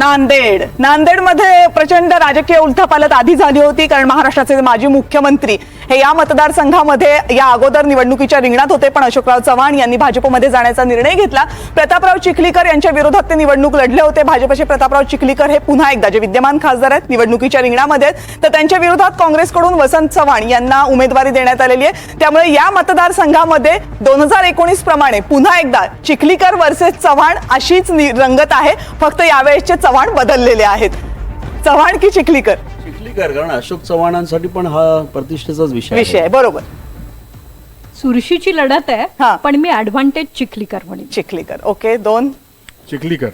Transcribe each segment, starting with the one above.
नांदेड. नांदेडमध्ये प्रचंड राजकीय उलथापालत आधी झाली होती कारण महाराष्ट्राचे माजी मुख्यमंत्री हे या मतदारसंघामध्ये या अगोदर निवडणुकीच्या रिंगणात होते. पण अशोकराव चव्हाण यांनी भाजपमध्ये जाण्याचा निर्णय घेतला. प्रतापराव चिखलीकर यांच्या विरोधात ते निवडणूक लढले होते. भाजपचे प्रतापराव चिखलीकर हे पुन्हा एकदा जे विद्यमान खासदार आहेत निवडणुकीच्या रिंगणामध्ये तर त्यांच्या विरोधात काँग्रेसकडून वसंत चव्हाण यांना उमेदवारी देण्यात आलेली आहे. त्यामुळे या मतदारसंघामध्ये दोन हजार एकोणीस प्रमाणे पुन्हा एकदा चिखलीकर वर्सेस चव्हाण अशीच रंगत आहे. फक्त यावेळेसचे चव्हाण बदललेले आहेत. चव्हाण की चिखलीकर? चिखलीकर कारण अशोक चव्हाणांसाठी पण हा प्रतिष्ठेचाच विषय विषय आहे बरोबर. चुरशीची लढत हा. आहे पण मी ऍडव्हान्टेज चिखलीकर म्हणेन. चिखलीकर ओके दोन. चिखलीकर.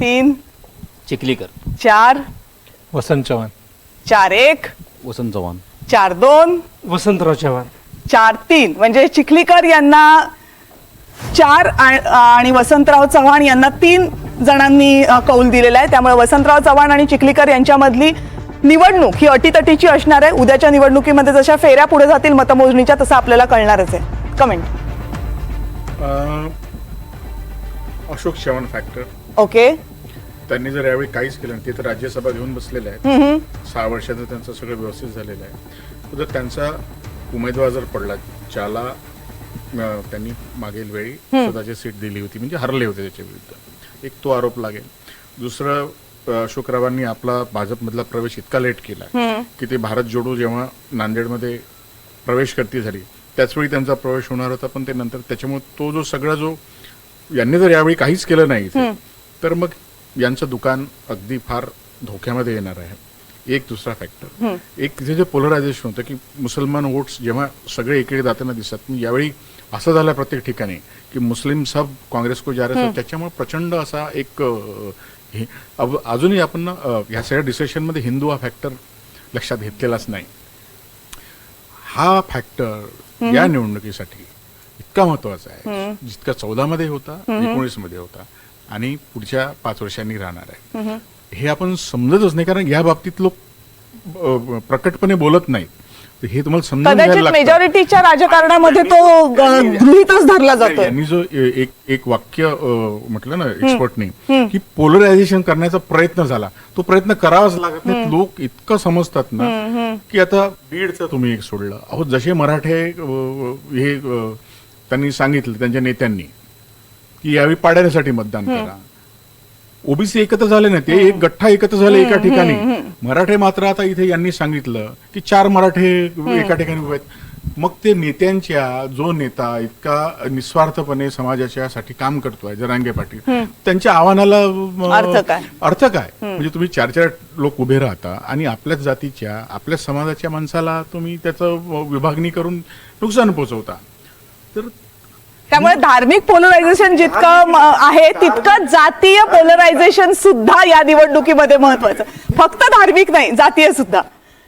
तीन. चिखलीकर. चार. वसंत चव्हाण. चार एक. वसंत चव्हाण. चार दोन. वसंतराव चव्हाण. चार तीन. म्हणजे चिखलीकर यांना चार आ- आणि वसंतराव चव्हाण यांना तीन. जणांनी कौल दिलेला आहे. त्यामुळे वसंतराव चव्हाण आणि चिखलीकर यांच्यामधली निवडणूक ही अटीतटीची असणार आहे. उद्याच्या निवडणुकीमध्ये जशा फेऱ्या पुढे जातील मतमोजणीच्या तसं आपल्याला कळणारच आहे. Comment Ashok Chavan factor okay त्यांनी जर यावेळी काहीच केलं ते तर राज्यसभा घेऊन बसलेले आहेत. सहा वर्षाचं त्यांचं सगळं व्यवस्थित झालेलं आहे. तर त्यांचा उमेदवार जर पडला ज्याला त्यांनी मागील वेळी स्वतःची सीट दिली होती म्हणजे हरले होते त्याच्या विरुद्ध. एक तो आरोप लागेल. दुसरं अं, अशोकरावांनी आपला भाजपमधला प्रवेश इतका लेट केला की ते भारत जोडो जेव्हा नांदेडमध्ये प्रवेश करती झाली त्याचवेळी त्यांचा प्रवेश होणार होता पण ते नंतर त्याच्यामुळे तो जो सगळा जो यांनी जर यावेळी काहीच केलं नाही तर मग यांचं दुकान अगदी फार धोक्यामध्ये येणार आहे. एक दुसरा फॅक्टर एक तिथे जे पोलरायझेशन होतं की मुसलमान वोट्स जेव्हा सगळे इकडे जाताना दिसतात यावेळी असं झालं प्रत्येक ठिकाणी की मुस्लिम सब काँग्रेस को जा रहे. त्याच्यामुळे प्रचंड असा एक अजूनही आपण ह्या सगळ्या डिसिशनमध्ये हिंदू हा फॅक्टर लक्षात घेतलेलाच नाही. हा फॅक्टर या निवडणुकीसाठी इतका महत्त्वाचा आहे. जितका चौदा मध्ये होता एकोणीसमध्ये होता आणि पुढच्या पाच वर्षांनी राहणार आहे. हे आपण समजतच नाही कारण या बाबतीत लोक प्रकटपणे बोलत नाही हे तुम्हाला समजून. मेजॉरिटीच्या राजकारणामध्ये तो गृहीतच धरला जातो यांनी जो एक एक वाक्य म्हटलं ना एक्सपर्टनी की पोलरायझेशन करण्याचा प्रयत्न झाला. तो प्रयत्न करावाच लागत नाही. लोक इतकं समजतात ना की आता बीडचं तुम्ही एक सोडलं. अहो जसे मराठे हे त्यांनी सांगितलं त्यांच्या नेत्यांनी की यावेळी पाड्यासाठी मतदान करा. ओबीसी एकत्र झाले नाही ते एक गठ्ठा एकत्र झाले एका ठिकाणी. मराठे मात्र आता इथे यांनी सांगितलं की चार मराठे एका ठिकाणी उभे आहेत. मग ते नेत्यांच्या जो नेता इतका निस्वार्थपणे समाजाच्या साठी काम करतोय जरांगे पाटील त्यांच्या आव्हानाला अं, अर्थ काय? अर्थ काय? म्हणजे तुम्ही चार चार लोक उभे राहता आणि आपल्याच जातीच्या आपल्याच समाजाच्या माणसाला तुम्ही त्याचं विभागणी करून नुकसान पोहोचवता तर त्यामुळे धार्मिक पोलरायझेशन जितकं आहे तितकं जातीय पोलरायझेशन सुद्धा या निवडणुकीमध्ये महत्वाचं. फक्त धार्मिक नाही जातीय सुद्धा.